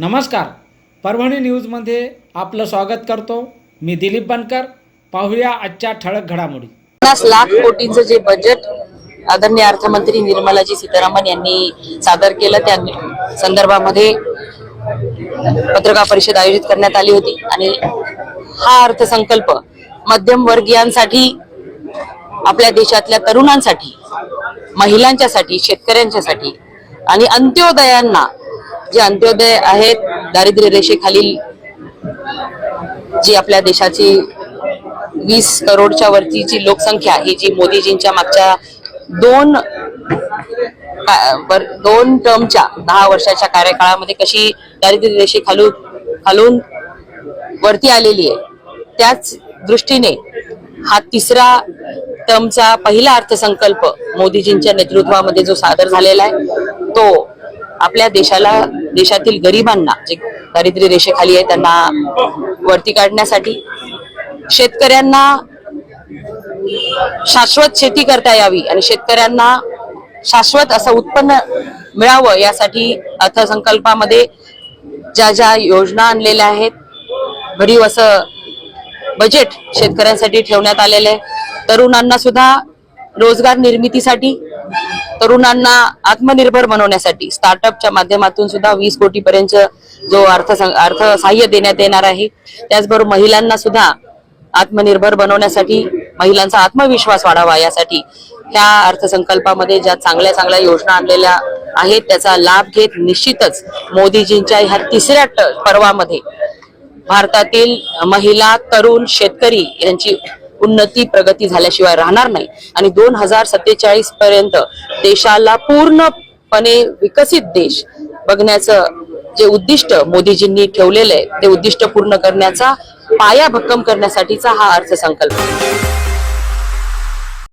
नमस्कार. परभणी न्यूजमध्ये आपलं स्वागत करतो. मी दिलीप बनकर. पाहूया आजच्या ठळक घडामोडी. पन्नास लाख कोटींचं जे बजेट आदरणीय अर्थमंत्री निर्मलाजी सीतारामन यांनी सादर केलं त्या संदर्भामध्ये पत्रकार परिषद आयोजित करण्यात आली होती. आणि हा अर्थसंकल्प मध्यम वर्गीयांसाठी आपल्या देशातल्या तरुणांसाठी महिलांच्यासाठी शेतकऱ्यांच्यासाठी आणि अंत्योदयांना जे अंत्योदय आहेत दारिद्र्य रेषेखालील जी आपल्या देशाची वीस करोडच्या वरतीची लोकसंख्या ही जी मोदीजींच्या मागच्या दोन वर- दोन टर्मच्या दहा वर्षाच्या कार्यकाळामध्ये कशी दारिद्र्य रेषे खालून खालून वरती आलेली आहे त्याच दृष्टीने हा तिसरा टर्मचा पहिला अर्थसंकल्प मोदीजींच्या नेतृत्वामध्ये जो सादर झालेला आहे तो आपल्या देशाला देशातील गरिबांना जे दारिद्र्य रेषेखाली आहे त्यांना वरती काढण्यासाठी शेतकऱ्यांना शाश्वत शेती करता यावी आणि शेतकऱ्यांना शाश्वत असं उत्पन्न मिळावं यासाठी अर्थसंकल्पामध्ये ज्या ज्या योजना आणलेल्या आहेत भरीव असं बजेट शेतकऱ्यांसाठी ठेवण्यात आलेलं आहे. तरुणांना सुद्धा रोजगार निर्मितीसाठी तरुणांना आत्मनिर्भर बनवण्यासाठी स्टार्टअपच्या माध्यमातून सुद्धा वीस कोटी पर्यंत जो अर्थ अर्थ सहाय्य देण्यात येणार आहे. त्याचबरोबर महिलांना सुद्धा आत्मनिर्भर बनवण्यासाठी महिलांचा आत्मविश्वास वाढावा यासाठी ह्या अर्थसंकल्पामध्ये ज्या चांगल्या चांगल्या योजना आणलेल्या आहेत त्याचा लाभ घेत निश्चितच मोदीजींच्या ह्या तिसऱ्या पर्वामध्ये भारतातील महिला तरुण शेतकरी यांची उन्नती प्रगती झाल्याशिवाय राहणार नाही आणि दोन हजार सत्तेचाळीस पर्यंत देशाला पूर्णपणे विकसित देश बघण्याचं जे उद्दिष्ट मोदीजींनी ठेवलेलं आहे ते उद्दिष्ट पूर्ण करण्याचा पाया भक्कम करण्यासाठीचा हा अर्थसंकल्प आहे.